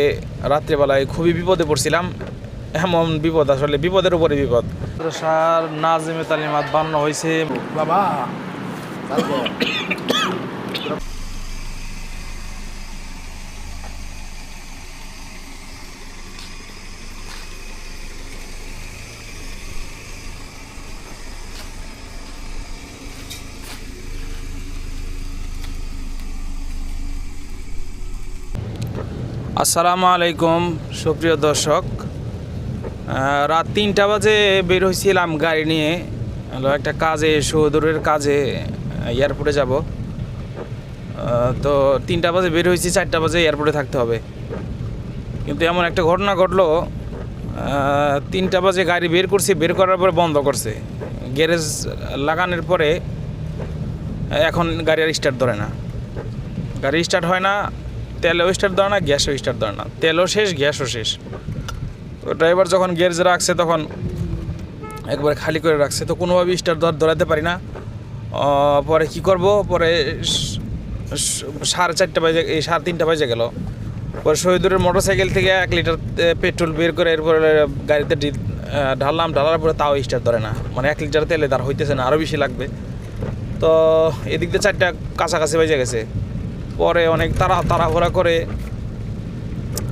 এ রাত্রেবেলায় খুবই বিপদে পড়ছিলাম। এমন বিপদ আসলে বিপদের উপরে বিপদ। সার নাজিমে তালিমাত বান্ন হয়েছে। বাবা আসসালামু আলাইকুম, সুপ্রিয় দর্শক। রাত তিনটা বাজে বের হয়েছিলাম গাড়ি নিয়ে। একটা কাজে, সৌদুরের কাজে, এয়ারপোর্টে যাব। তো তিনটা বাজে বের হয়েছি চারটা বাজে এয়ারপোর্টে থাকতে হবে। কিন্তু এমন একটা ঘটনা ঘটলো। তিনটা বাজে গাড়ি বের করছি, বের করার পরে বন্ধ করছে। গ্যারেজ লাগানোর পরে এখন গাড়ি আর স্টার্ট ধরে না। গাড়ি স্টার্ট হয় না তেলও স্টার্ট ধরে না, গ্যাসও স্টার্ট ধরে না। তেলও শেষ, গ্যাসও শেষ। তো ড্রাইভার যখন গ্যারেজ রাখছে তখন একবার খালি করে রাখছে, তো কোনোভাবেই স্টার্ট ধর ধরাতে পারি না। পরে কি করব? পরে সাড়ে চারটা বাজে, এই সাড়ে তিনটা বাজে গেল। পরে শহীদুরের মোটর সাইকেল থেকে এক লিটার পেট্রোল বের করে এরপরে গাড়িতে ঢাললাম, ঢালার পরে তাও স্টার্ট ধরে না। মানে এক লিটার তেলে তার হইতেছে না আরও বেশি লাগবে। তো এদিক দিয়ে চারটা কাছাকাছি বেজে গেছে। পরে অনেক তারা তাড়াহুড়া করে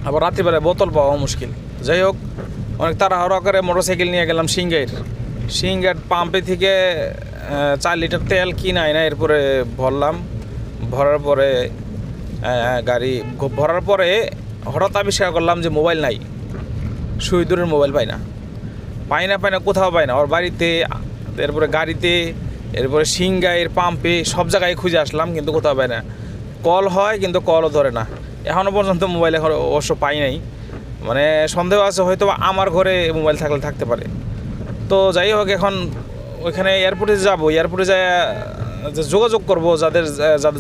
আবার রাত্রিবেলায় বোতল পাওয়া মুশকিল। যাই হোক, অনেক তাড়াহুড়া করে মোটর সাইকেল নিয়ে গেলাম সিঙ্গাইর। সিঙ্গার পাম্পে থেকে চার লিটার তেল কিনা না এরপরে ভরলাম। ভরার পরে গাড়ি ভরার পরে হঠাৎ আবিষ্কার করলাম যে মোবাইল নাই। সুইদুরের মোবাইল পাই না। পাই না পাই না, কোথাও পাই না। ওর বাড়িতে, এরপরে গাড়িতে, এরপরে সিঙ্গাইয়ের পাম্পে সব জায়গায় খুঁজে আসলাম, কিন্তু কোথাও পাই না। কল হয়, কিন্তু কলও ধরে না। এখনও পর্যন্ত মোবাইল এখন অবশ্য পাই নাই। মানে সন্দেহ আছে হয়তো আমার ঘরে মোবাইল থাকলে থাকতে পারে। তো যাই হোক, এখন ওইখানে এয়ারপোর্টে যাব। এয়ারপোর্টে যায় যোগাযোগ করব, যাদের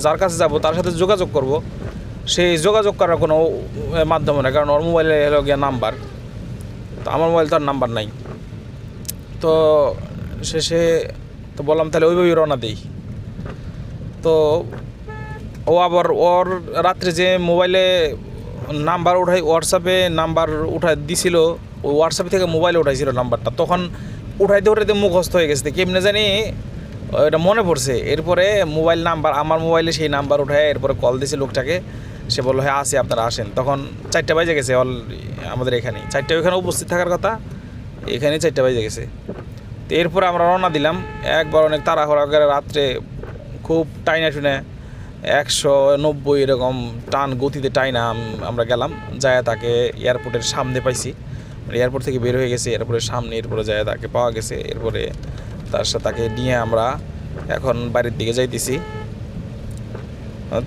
যার কাছে যাব, তার সাথে যোগাযোগ করব। সেই যোগাযোগ করার কোনো মাধ্যম না কারণ ওর মোবাইলে হলো গিয়ে নাম্বার। তো আমার মোবাইল তো আর নাম্বার নাই। তো শেষে তো বললাম, তাহলে ওইভাবেই রওনা দিই। তো ও আবার ওর রাত্রে যে মোবাইলে নাম্বার উঠাই হোয়াটসঅ্যাপে নাম্বার উঠাই দিছিল ওই হোয়াটসঅ্যাপ থেকে মোবাইলে উঠাইছিল নাম্বারটা। তখন উঠাইতে উঠাইতে মুখস্থ হয়ে গেছে। কেমনে জানি, এটা মনে পড়ছে। এরপরে মোবাইল নাম্বার, আমার মোবাইলে সেই নাম্বার উঠায়, এরপরে কল দিয়েছে লোকটাকে। সে বলল হ্যাঁ আসে, আপনারা আসেন। তখন চারটা বাজে গেছে অল আমাদের এখানে। চারটা ওইখানে উপস্থিত থাকার কথা, এখানে চারটা বাজে গেছে। তো এরপরে আমরা রওনা দিলাম। একবার অনেক তাড়াহুড়া করে রাত্রে খুব টাইনা টুনে একশো নব্বই এরকম টান গতিতে টাইনা আম- আমরা গেলাম। যায় তাকে এয়ারপোর্টের সামনে পাইছি। মানে এয়ারপোর্ট থেকে বের হয়ে গেছে এয়ারপোর্টের সামনে, এরপরে যায় তাকে পাওয়া গেছে। এরপরে তার সাথে তাকে নিয়ে আমরা এখন বাড়ির দিকে যাইতেছি।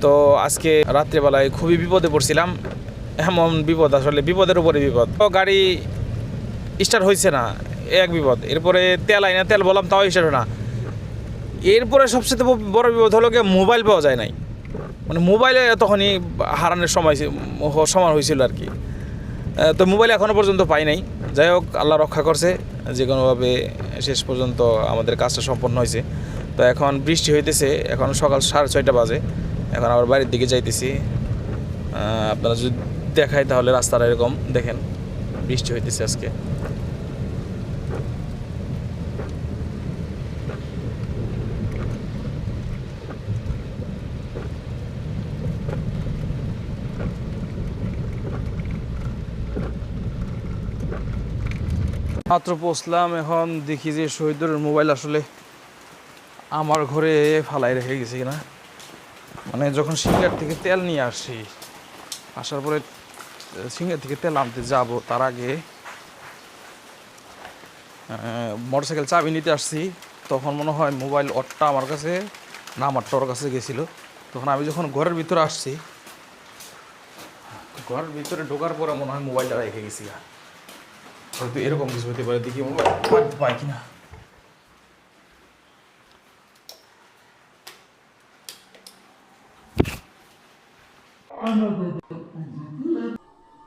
তো আজকে রাত্রেবেলায় খুবই বিপদে পড়ছিলাম। এমন বিপদ, আসলে বিপদের উপরে বিপদ। তো গাড়ি স্টার্ট হয়েছে না, এক বিপদ। এরপরে তেল আইনা, তেল বললাম, তাও স্টার্ট না। এরপরে সবচেয়ে বড় বিপদ হলো গিয়ে মোবাইল পাওয়া যায় নাই। মানে মোবাইলে তখনই হারানোর সময় সমান হয়েছিল আর কি। তো মোবাইল এখনও পর্যন্ত পাই নাই। যাই হোক, আল্লাহ রক্ষা করছে। যে কোনোভাবে শেষ পর্যন্ত আমাদের কাজটা সম্পন্ন হয়েছে। তো এখন বৃষ্টি হইতেছে, এখন সকাল সাড়ে ছয়টা বাজে। এখন আবার বাড়ির দিকে যাইতেছি। আপনারা যদি দেখায় তাহলে রাস্তাটা এরকম, দেখেন, বৃষ্টি হইতেছে আজকে। মাত্র পৌঁছলাম, এখন দেখি যে শহীদুর মোবাইল আসলে আমার ঘরে ফালাই রেখে গেছে কিনা। মানে যখন সিঙ্গার থেকে তেল নিয়ে আসি, আসার পরে সিঙ্গার থেকে তেল আনতে যাব, তার আগে মোটর সাইকেল চাবি নিতে আসছি। তখন মনে হয় মোবাইল অটটা আমার কাছে, না, আমার তোর কাছে গেছিল। তখন আমি যখন ঘরের ভিতরে আসছি, ঘরের ভিতরে ঢোকার পরে মনে হয় মোবাইলটা রেখে গেছি হয়তো এরকম কিছু হতে পারে দেখি কিনা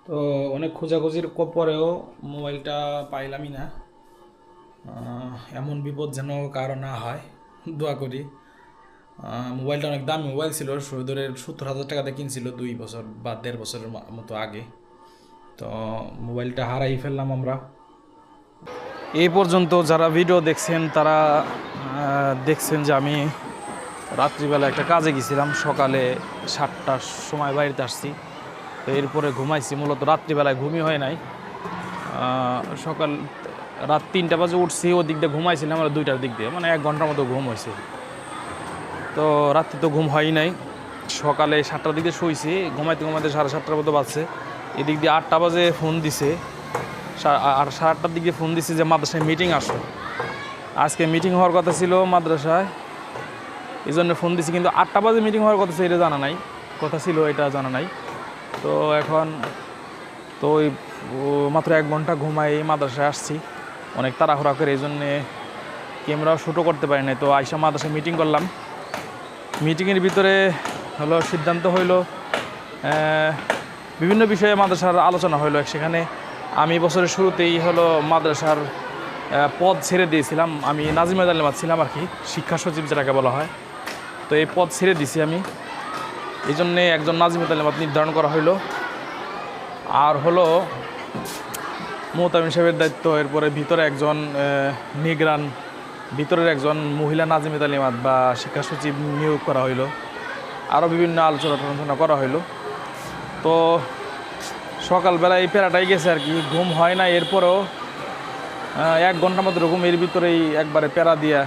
তো অনেক খোঁজাখুঁজির পরেও মোবাইলটা পাইলামই না এমন বিপদ যেন কারও না হয় দোয়া করি মোবাইলটা অনেক দামি মোবাইল ছিল শহীদরের সত্তর হাজার টাকাতে কিনছিল দুই বছর বা দেড় বছরের মতো আগে তো মোবাইলটা হারাই ফেললাম আমরা। এই পর্যন্ত যারা ভিডিও দেখছেন, তারা দেখছেন যে আমি রাত্রিবেলা একটা কাজে গেছিলাম। সকালে সাতটার সময় বাড়িতে আসছি। তো এরপরে ঘুমাইছি। মূলত রাত্রিবেলায় ঘুমই হয় নাই। সকাল, রাত তিনটা বাজে উঠছি। ও দিক দিয়ে ঘুমাইছিলাম আমরা দুইটার দিক দিয়ে। মানে এক ঘণ্টার মতো ঘুম হয়েছে তো রাত্রে তো ঘুম হয় নাই। সকালে সাতটার দিকে শুইছি। ঘুমাইতে ঘুমাইতে সাড়ে সাতটার মতো বাজছে। এদিক দিয়ে আটটা বাজে ফোন দিছে। আর সাড়ে আটটার দিকে ফোন দিছে যে মাদ্রাসায় মিটিং আসো। আজকে মিটিং হওয়ার কথা ছিল মাদ্রাসায়। এই জন্য ফোন দিছি, কিন্তু আটটা বাজে মিটিং হওয়ার কথা ছিল, এটা জানা নাই। কথা ছিল, এটা জানা নাই। তো এখন, তো ওই মাত্র এক ঘণ্টা ঘুমাই মাদ্রাসায় আসছি। অনেক তাড়াহুড়া করে, এই জন্যে ক্যামেরাও শ্যুটও করতে পারি নাই। তো আইসা মাদ্রাসায় মিটিং করলাম। মিটিংয়ের ভিতরে হলো সিদ্ধান্ত হইল বিভিন্ন বিষয়ে মাদ্রাসার আলোচনা হইল। সেখানে আমি বছরের শুরুতেই হলো মাদ্রাসার পদ ছেড়ে দিয়েছিলাম। আমি নাজিমাদ আলিমাদ ছিলাম আর কি, শিক্ষা সচিব যেটাকে বলা হয়। তো এই পদ ছেড়ে দিছি আমি। এই জন্যে একজন নাজিমাদ আলিমাদ নির্ধারণ করা হইল। আর হলো মোহতামিম সাহেবের দায়িত্ব, এরপরে ভিতরে একজন নিগরান, ভিতরের একজন মহিলা নাজিমিত আলিমাত বা শিক্ষা সচিব নিয়োগ করা হইল। আরও বিভিন্ন আলোচনা টালোচনা করা হইল। তো সকালবেলা এই প্যারাটাই গেছে আর কি। ঘুম হয় না, এরপরেও এক ঘণ্টার মতো ঘুম এর ভিতরেই একবারে প্যারা দিয়া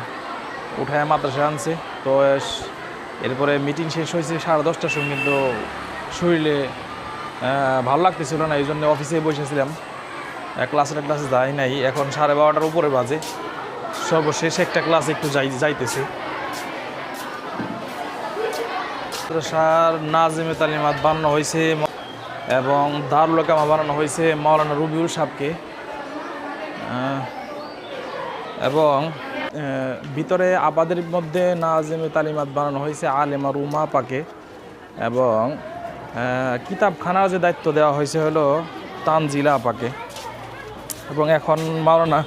উঠায় মাদ্রাসা আনছে। তো এরপরে মিটিং শেষ হয়েছে সাড়ে দশটার সময়, কিন্তু শরীরে ভালো লাগতেছিল না এই জন্য অফিসে বসেছিলাম। ক্লাসের ক্লাসে যাই নাই, এখন সাড়ে বারোটার উপরে বাজে। সর্বশেষ একটা ক্লাস একটু যাই, যাইতেছে। সার নাজিমে তালিমাত বানানো হয়েছে এবং দারুল কামা বানানো হয়েছে মাওলানা রবিউল সাহকে এবং ভিতরে আবাদের মধ্যে নাজিমে তালিমাত বানানো হয়েছে আলেমা রুমা পাকে। এবং কিতাবখানার যে দায়িত্ব দেওয়া হয়েছে হলো তানজিলা আপাকে এবং এখন মাওলানা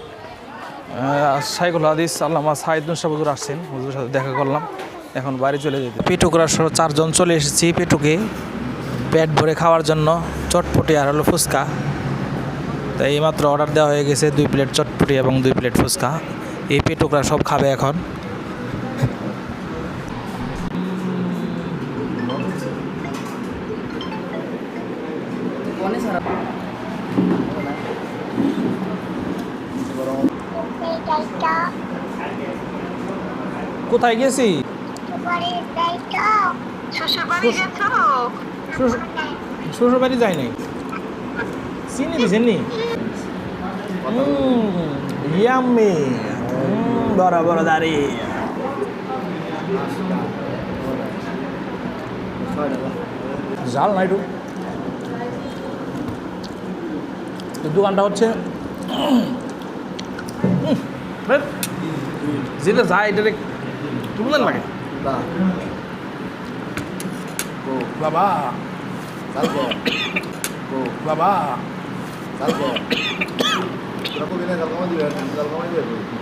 সাইকুল হাদিস আল্লামা সাইদ নুসা হুজুর আসছেন। হুজুরের সাথে দেখা করলাম। এখন বাড়ি চলে যেতে। পেটুকরা সহ চারজন চলে এসেছি পেটুকে। পেট ভরে খাওয়ার জন্য চটপটি আর হলো ফুচকা। তাই এইমাত্র অর্ডার দেওয়া হয়ে গেছে দুই প্লেট চটপটি এবং দুই প্লেট ফুচকা। এই পেটুকরা সব খাবে এখন। কোথায় গেছি শ্বশুর বাড়ি যাই নাই। চিনি দিছেন নি ইয়াম্মি। বড় বড় দাড়ি। জাল না একটু তো দোকানটা হচ্ছে যেটা যায় এটা তুললেন লাগে? বাবা Salgo. Go. বাবা Salgo. Troppo viene dal come divertente, dal come divertente.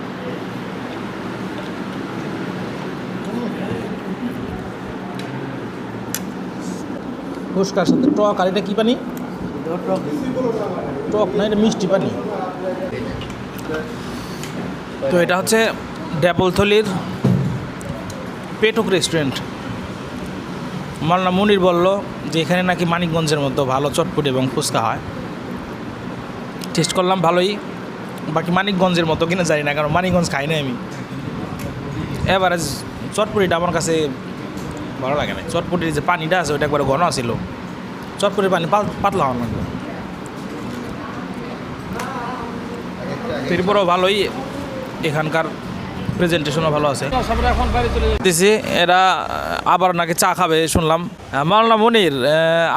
ফুচকার সাথে টক আর এটা কি পানি টক না এটা মিষ্টি পানি তো এটা হচ্ছে ড্যাপলথলির পেটক রেস্টুরেন্ট মাল্লা মনির বলল যে এখানে নাকি মানিকগঞ্জের মতো ভালো চটপটি এবং ফুচকা হয়। টেস্ট করলাম ভালোই। বাকি মানিকগঞ্জের মতো কিনা জানি না, কারণ মানিকগঞ্জ খাই না আমি। এবারে চটপটিটা আমার কাছে ভালো লাগে না চটপটির যে পানিটা আছে, ওটা একবার ঘন ছিল চটপটির পানি পাত- পাতলা হওয়ার লাগবে এরপরেও ভালোই। এখানকার প্রেজেন্টেশনও ভালো আছে। এখন বাড়ি চলে যেতেছি এরা আবার নাকি চা খাবে শুনলাম। মাওলানা মনির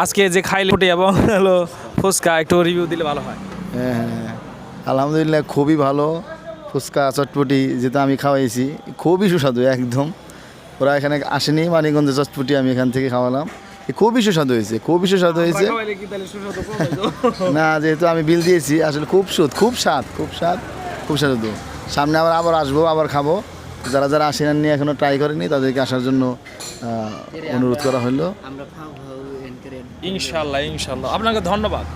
আজকে যে খাইলে ফুটি এবং হলো ফুচকা একটু রিভিউ দিলে ভালো হয়। হ্যাঁ হ্যাঁ আলহামদুলিল্লাহ খুবই ভালো। ফুচকা চটপটি যেটা আমি খাওয়াইছি খুবই সুস্বাদু একদম। ওরা এখানে আসেনি মানিকগঞ্জে চটপটি আমি এখান থেকে খাওয়ালাম। এ খুবই সুস্বাদু হয়েছে খুবই সুস্বাদু হয়েছে। না যেহেতু আমি বিল দিয়েছি আসলে খুব সুদ খুব স্বাদ খুব স্বাদ খুব সুস্বাদু। সামনে আবার আবার আসব, আবার খাব। যারা যারা আসেন নিয়ে এখনও ট্রাই করেনি তাদেরকে আসার জন্য অনুরোধ করা হলো। ইনশাল্লাহ ইনশাল্লাহ আপনাকে ধন্যবাদ।